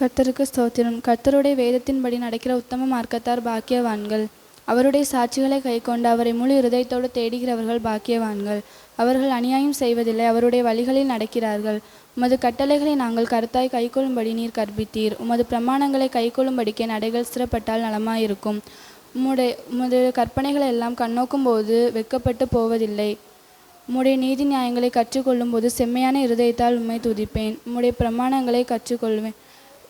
கர்த்தருக்கு ஸ்தோத்திரம். கர்த்தருடைய வேதத்தின்படி நடக்கிற உத்தம மார்க்கத்தார் பாக்கியவான்கள். அவருடைய சாட்சிகளை கைக்கொண்டு அவரை முழு இருதயத்தோடு தேடுகிறவர்கள் பாக்கியவான்கள். அவர்கள் அநியாயம் செய்வதில்லை அவருடைய வழிகளில் நடக்கிறார்கள். உமது கட்டளைகளை நாங்கள் கருத்தாய் கைக்கொள்ளும்படி நீர் கற்பித்தீர். உமது பிரமாணங்களை கைக்கொள்ளும்படிக்கே நடைகள் சிறப்பட்டால் நலமாயிருக்கும். உம்முடைய உமது கற்பனைகளை எல்லாம் கண்ணோக்கும் போது வெக்கப்பட்டு போவதில்லை. உம்முடைய நீதி நியாயங்களை கற்றுக்கொள்ளும் போது செம்மையான இருதயத்தால் உம்மை துதிப்பேன். உம்முடைய பிரமாணங்களை கற்றுக்கொள்வேன்.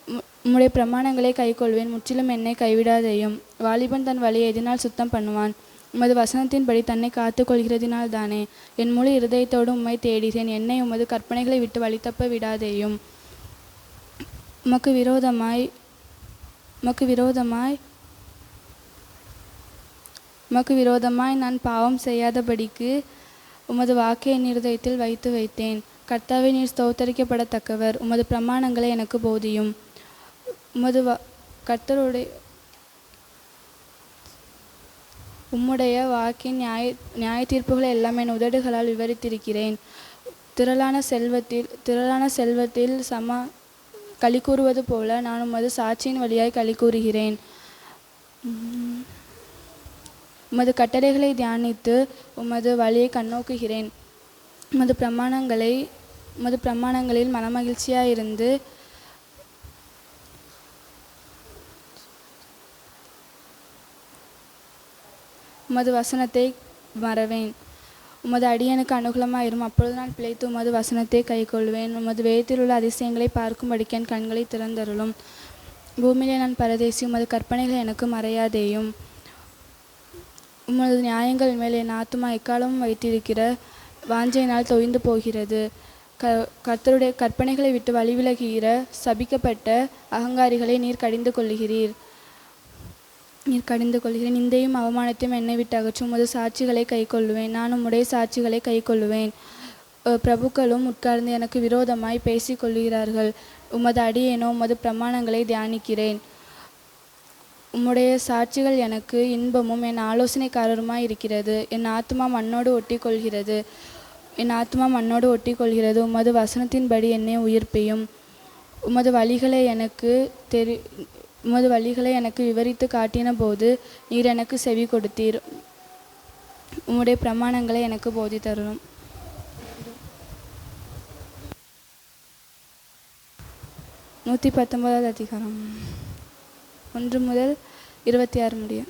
உம்முடைய பிரமாணங்களை கைக்கொள்வேன் முற்றிலும் என்னை கைவிடாதேயும். வாலிபன் தன் வழியை எதினால் சுத்தம் பண்ணுவான். உமது வசனத்தின்படி தன்னை காத்து கொள்கிறதினால் தானே என் முழு இருதயத்தோடு உம்மை தேடுகிறேன். என்னை உமது கற்பனைகளை விட்டு வழித்தப்ப விடாதேயும். உமக்கு விரோதமாய் உமக்கு விரோதமாய் உமக்கு விரோதமாய் நான் பாவம் செய்யாதபடிக்கு உமது வாக்கை என் இருதயத்தில் வைத்து வைத்தேன். கர்த்தாவை நீர் ஸ்தோத்தரிக்கப்படத்தக்கவர். உமது பிரமாணங்களை எனக்கு போதியும். உமது கர்த்தருடைய உம்முடைய வாக்கின் நியாய நியாய தீர்ப்புகளை எல்லாம் என் உதடுகளால் விவரித்திருக்கிறேன் திரளான செல்வத்தில் திரளான செல்வத்தில் சம களி கூறுவது போல நான் உமது சாட்சியின் வழியாய் களி கூறுகிறேன் உம். உமது கட்டளைகளை தியானித்து உமது வழியை கண்ணோக்குகிறேன் உமது பிரமாணங்களை உமது பிரமாணங்களில் மனமகிழ்ச்சியாயிருந்து உமது வசனத்தை மறவேன். உமது அடியனுக்கு அனுகூலமாயிரும். அப்பொழுது நான் பிழைத்து உமது வசனத்தை கைக்கொள்வேன். உமது வேதத்தில் உள்ள அதிசயங்களை பார்க்கும்படிக்கு என் கண்களை திறந்தருளும். பூமியிலே நான் பரதேசி உமது கற்பனைகள் எனக்கு மறையாதேயும். உமது நியாயங்கள் மேலே என் ஆத்துமா எக்காலமும் வைத்திருக்கிற வாஞ்சையினால் தொய்ந்து போகிறது. க கர்த்தருடைய கற்பனைகளை விட்டு வழிவிலகுகிற சபிக்கப்பட்ட அகங்காரிகளை நீர் கடிந்து கொள்ளுகிறீர். நீர் கடிந்து கொள்கிறேன். நிந்தையும் அவமானத்தையும் என்னை விட்டு அகற்றும். உமது சாட்சிகளை கைக்கொள்ளுவேன். நான் உம்முடைய சாட்சிகளை கைக்கொள்ளுவேன். பிரபுக்களும் உட்கார்ந்து எனக்கு விரோதமாய் பேசிக்கொள்கிறார்கள் உமது அடியேனோ உமது பிரமாணங்களை தியானிக்கிறேன். உம்முடைய சாட்சிகள் எனக்கு இன்பமும் என் ஆலோசனைக்காரருமாய் இருக்கிறது. என் ஆத்மா மண்ணோடு ஒட்டி கொள்கிறது என் ஆத்மா மண்ணோடு ஒட்டி கொள்கிறது உமது வசனத்தின்படி என்னை உயிர்ப்பையும். உமது வழிகளை எனக்கு தெரி உமது வழிகளை எனக்கு விவரித்து காட்டின போது நீர் எனக்கு செவி கொடுத்தீர். உம்முடைய பிரமாணங்களை எனக்கு போதி தரணும் நூற்றி பத்தொன்பதாவது அதிகாரம். ஒன்று முதல் இருபத்தி ஆறு முடியும்.